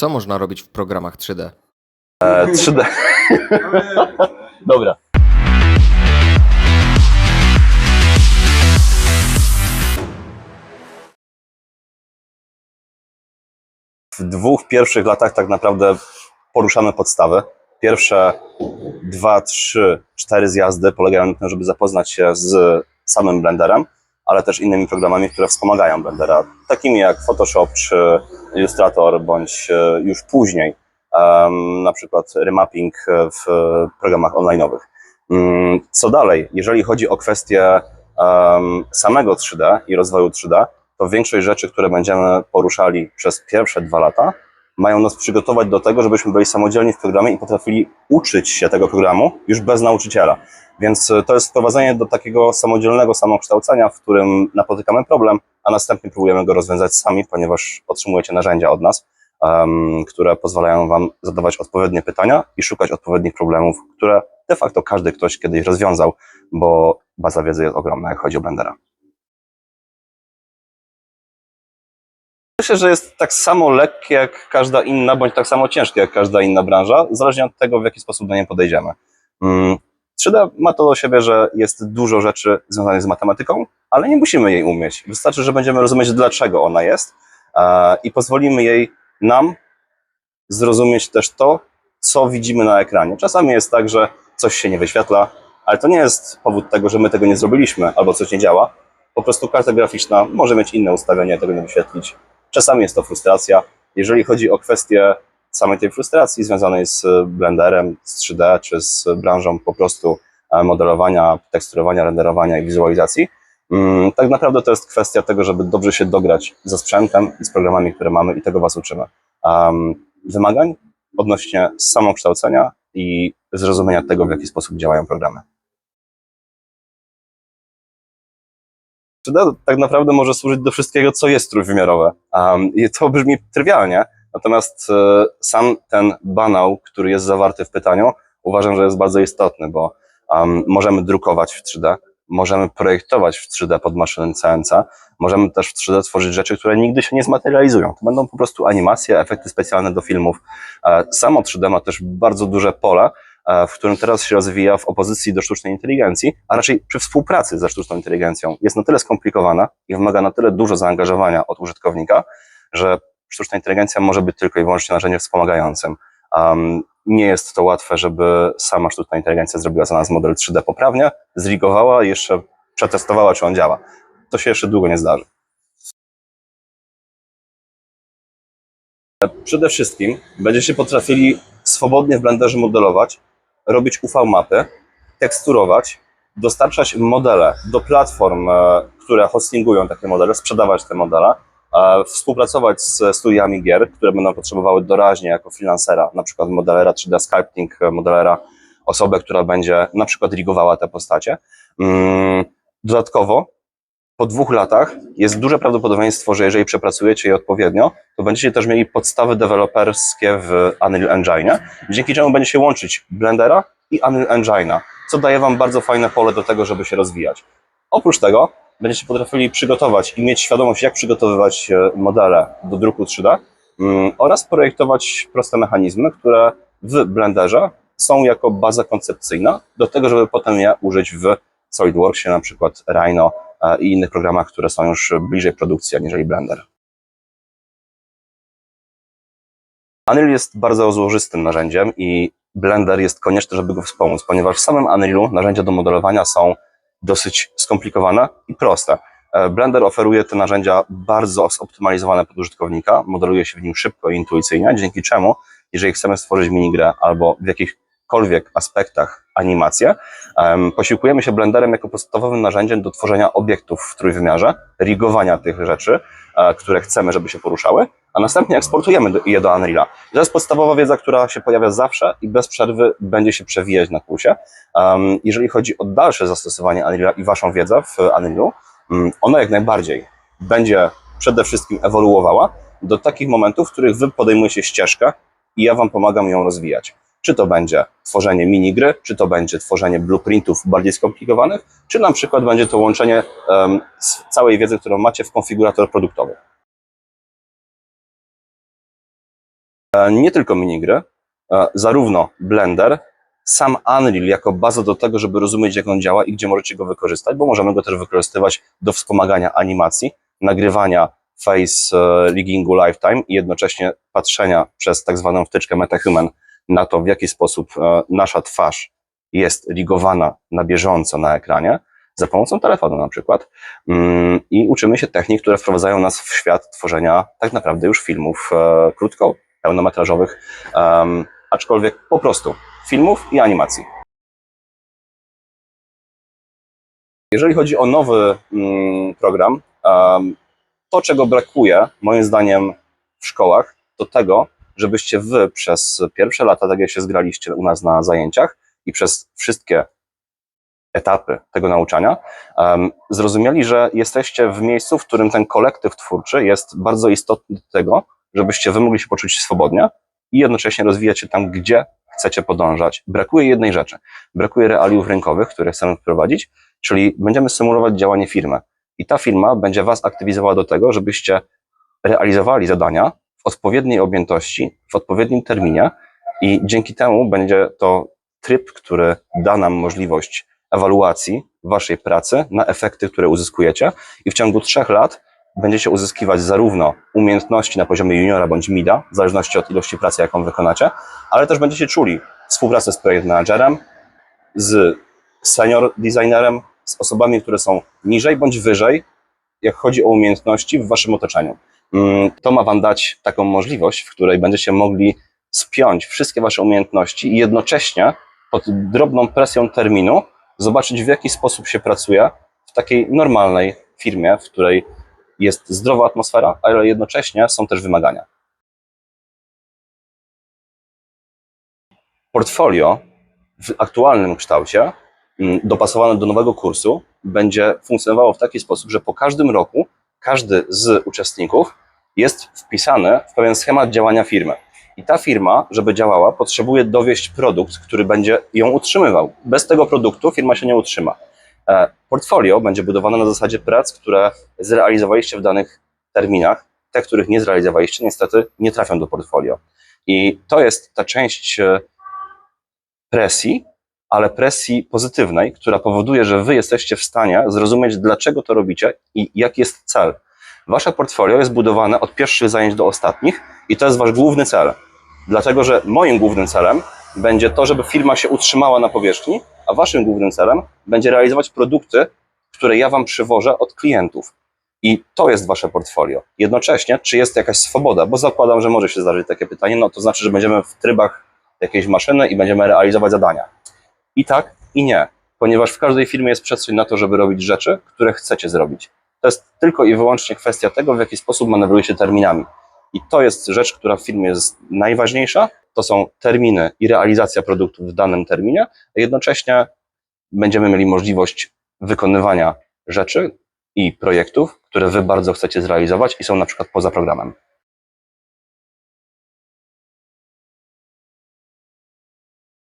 Co można robić w programach 3D? E, 3D. Dobra. W dwóch pierwszych latach tak naprawdę poruszamy podstawy. Pierwsze dwa, trzy, cztery zjazdy polegają na tym, żeby zapoznać się z samym Blenderem, ale też innymi programami, które wspomagają Blendera, takimi jak Photoshop czy Illustrator, bądź e, już później na przykład remapping w programach online'owych. Mm, Co dalej? Jeżeli chodzi o kwestię samego 3D i rozwoju 3D, to większość rzeczy, które będziemy poruszali przez pierwsze dwa lata, mają nas przygotować do tego, żebyśmy byli samodzielni w programie i potrafili uczyć się tego programu już bez nauczyciela. Więc e, to jest wprowadzenie do takiego samodzielnego samokształcenia, w którym napotykamy problem, a następnie próbujemy go rozwiązać sami, ponieważ otrzymujecie narzędzia od nas, em, które pozwalają Wam zadawać odpowiednie pytania i szukać odpowiednich problemów, które de facto każdy ktoś kiedyś rozwiązał, bo baza wiedzy jest ogromna, jak chodzi o Blendera. Myślę, że jest tak samo lekkie jak każda inna, bądź tak samo ciężkie jak każda inna branża, zależnie od tego, w jaki sposób do niej podejdziemy. Mm, 3D ma to do siebie, że jest dużo rzeczy związanych z matematyką, ale nie musimy jej umieć. Wystarczy, że będziemy rozumieć, dlaczego ona jest e, i pozwolimy jej nam zrozumieć też to, co widzimy na ekranie. Czasami jest tak, że coś się nie wyświetla, ale to nie jest powód tego, że my tego nie zrobiliśmy albo coś nie działa. Po prostu karta graficzna może mieć inne ustawienie, tego nie wyświetlić. Czasami jest to frustracja. Jeżeli chodzi o kwestię samej tej frustracji związanej z Blenderem, z 3D czy z branżą po prostu e, modelowania, teksturowania, renderowania i wizualizacji, mm, tak naprawdę to jest kwestia tego, żeby dobrze się dograć ze sprzętem i z programami, które mamy i tego Was uczymy. Wymagań odnośnie samokształcenia i zrozumienia tego, w jaki sposób działają programy. 3D tak naprawdę może służyć do wszystkiego, co jest trójwymiarowe. Um, I to brzmi trywialnie, natomiast e, sam ten banał, który jest zawarty w pytaniu, uważam, że jest bardzo istotny, bo um, możemy drukować w 3D, możemy projektować w 3D pod maszyny CNC, możemy też w 3D tworzyć rzeczy, które nigdy się nie zmaterializują. To będą po prostu animacje, efekty specjalne do filmów. E, Samo 3D ma też bardzo duże pole, w którym teraz się rozwija w opozycji do sztucznej inteligencji, a raczej przy współpracy ze sztuczną inteligencją. Jest na tyle skomplikowana i wymaga na tyle dużo zaangażowania od użytkownika, że sztuczna inteligencja może być tylko i wyłącznie narzędziem wspomagającym. Um, nie jest to łatwe, żeby sama sztuczna inteligencja zrobiła za nas model 3D poprawnie, zrigowała i jeszcze przetestowała, czy on działa. To się jeszcze długo nie zdarzy. Przede wszystkim będziecie potrafili swobodnie w Blenderze modelować, robić UV-mapy, teksturować, dostarczać modele do platform, e, które hostingują takie modele, sprzedawać te modele, e, współpracować z studiami gier, które będą potrzebowały doraźnie jako freelancera, na przykład modelera 3D sculpting, modelera, osobę, która będzie na przykład rigowała te postacie. Mm, Dodatkowo po dwóch latach jest duże prawdopodobieństwo, że jeżeli przepracujecie je odpowiednio, to będziecie też mieli podstawy deweloperskie w Unreal Engine, dzięki czemu będzie się łączyć Blendera i Unreal Engine'a, co daje Wam bardzo fajne pole do tego, żeby się rozwijać. Oprócz tego będziecie potrafili przygotować i mieć świadomość, jak przygotowywać e, modele do druku 3D mm, oraz projektować proste mechanizmy, które w Blenderze są jako baza koncepcyjna do tego, żeby potem je użyć w SolidWorksie, na przykład Rhino i innych programach, które są już bliżej produkcji, aniżeli Blender. Unreal jest bardzo złożystym narzędziem i Blender jest konieczny, żeby go wspomóc, ponieważ w samym Unrealu narzędzia do modelowania są dosyć skomplikowane i proste. E, Blender oferuje te narzędzia bardzo zoptymalizowane pod użytkownika, modeluje się w nim szybko i intuicyjnie, dzięki czemu, jeżeli chcemy stworzyć minigrę albo w jakichkolwiek aspektach animację, em, posiłkujemy się Blenderem jako podstawowym narzędziem do tworzenia obiektów w trójwymiarze, rigowania tych rzeczy, e, które chcemy, żeby się poruszały, a następnie eksportujemy je do Unreala. To jest podstawowa wiedza, która się pojawia zawsze i bez przerwy będzie się przewijać na kursie. Jeżeli chodzi o dalsze zastosowanie Unreala i Waszą wiedzę w Unrealu, um, ona jak najbardziej będzie przede wszystkim ewoluowała do takich momentów, w których Wy podejmujecie ścieżkę i ja Wam pomagam ją rozwijać. Czy to będzie tworzenie minigry, czy to będzie tworzenie blueprintów bardziej skomplikowanych, czy na przykład będzie to łączenie um, całej wiedzy, którą macie w konfigurator produktowy. E, Nie tylko minigry, e, zarówno Blender, sam Unreal jako baza do tego, żeby rozumieć, jak on działa i gdzie możecie go wykorzystać, bo możemy go też wykorzystywać do wspomagania animacji, nagrywania face e, riggingu lifetime i jednocześnie patrzenia przez tak zwaną wtyczkę MetaHuman na to, w jaki sposób e, nasza twarz jest rigowana na bieżąco na ekranie, za pomocą telefonu na przykład. Mm, I uczymy się technik, które wprowadzają nas w świat tworzenia tak naprawdę już filmów e, krótko, pełnometrażowych, aczkolwiek po prostu filmów i animacji. Jeżeli chodzi o nowy mm, program, to czego brakuje moim zdaniem w szkołach, to tego, żebyście wy przez pierwsze lata, tak jak się zgraliście u nas na zajęciach i przez wszystkie etapy tego nauczania, em, zrozumieli, że jesteście w miejscu, w którym ten kolektyw twórczy jest bardzo istotny do tego, żebyście wy mogli się poczuć swobodnie i jednocześnie rozwijać się tam, gdzie chcecie podążać. Brakuje jednej rzeczy. Brakuje realiów rynkowych, które chcemy wprowadzić, czyli będziemy symulować działanie firmy. I ta firma będzie was aktywizowała do tego, żebyście realizowali zadania w odpowiedniej objętości, w odpowiednim terminie i dzięki temu będzie to tryb, który da nam możliwość ewaluacji waszej pracy na efekty, które uzyskujecie i w ciągu trzech lat będziecie uzyskiwać zarówno umiejętności na poziomie juniora bądź mida, w zależności od ilości pracy, jaką wykonacie, ale też będziecie czuli współpracę z projekt managerem, z senior designerem, z osobami, które są niżej bądź wyżej, jak chodzi o umiejętności w waszym otoczeniu. Mm, To ma wam dać taką możliwość, w której będziecie mogli spiąć wszystkie wasze umiejętności i jednocześnie pod drobną presją terminu zobaczyć, w jaki sposób się pracuje w takiej normalnej firmie, w której jest zdrowa atmosfera, ale jednocześnie są też wymagania. Portfolio w aktualnym kształcie, mm, dopasowane do nowego kursu, będzie funkcjonowało w taki sposób, że po każdym roku każdy z uczestników jest wpisany w pewien schemat działania firmy. I ta firma, żeby działała, potrzebuje dowieść produkt, który będzie ją utrzymywał. Bez tego produktu firma się nie utrzyma. E, Portfolio będzie budowane na zasadzie prac, które zrealizowaliście w danych terminach. Te, których nie zrealizowaliście, niestety nie trafią do portfolio. I to jest ta część e, presji, ale presji pozytywnej, która powoduje, że wy jesteście w stanie zrozumieć, dlaczego to robicie i jaki jest cel. Wasze portfolio jest budowane od pierwszych zajęć do ostatnich i to jest wasz główny cel. Dlatego, że moim głównym celem będzie to, żeby firma się utrzymała na powierzchni, a waszym głównym celem będzie realizować produkty, które ja wam przywożę od klientów. I to jest wasze portfolio. Jednocześnie, czy jest jakaś swoboda, bo zakładam, że może się zdarzyć takie pytanie, no to znaczy, że będziemy w trybach jakiejś maszyny i będziemy realizować zadania. I tak, i nie, ponieważ w każdej firmie jest przestrzeń na to, żeby robić rzeczy, które chcecie zrobić. To jest tylko i wyłącznie kwestia tego, w jaki sposób manewrujecie terminami. I to jest rzecz, która w firmie jest najważniejsza. To są terminy i realizacja produktów w danym terminie, jednocześnie będziemy mieli możliwość wykonywania rzeczy i projektów, które wy bardzo chcecie zrealizować i są na przykład poza programem.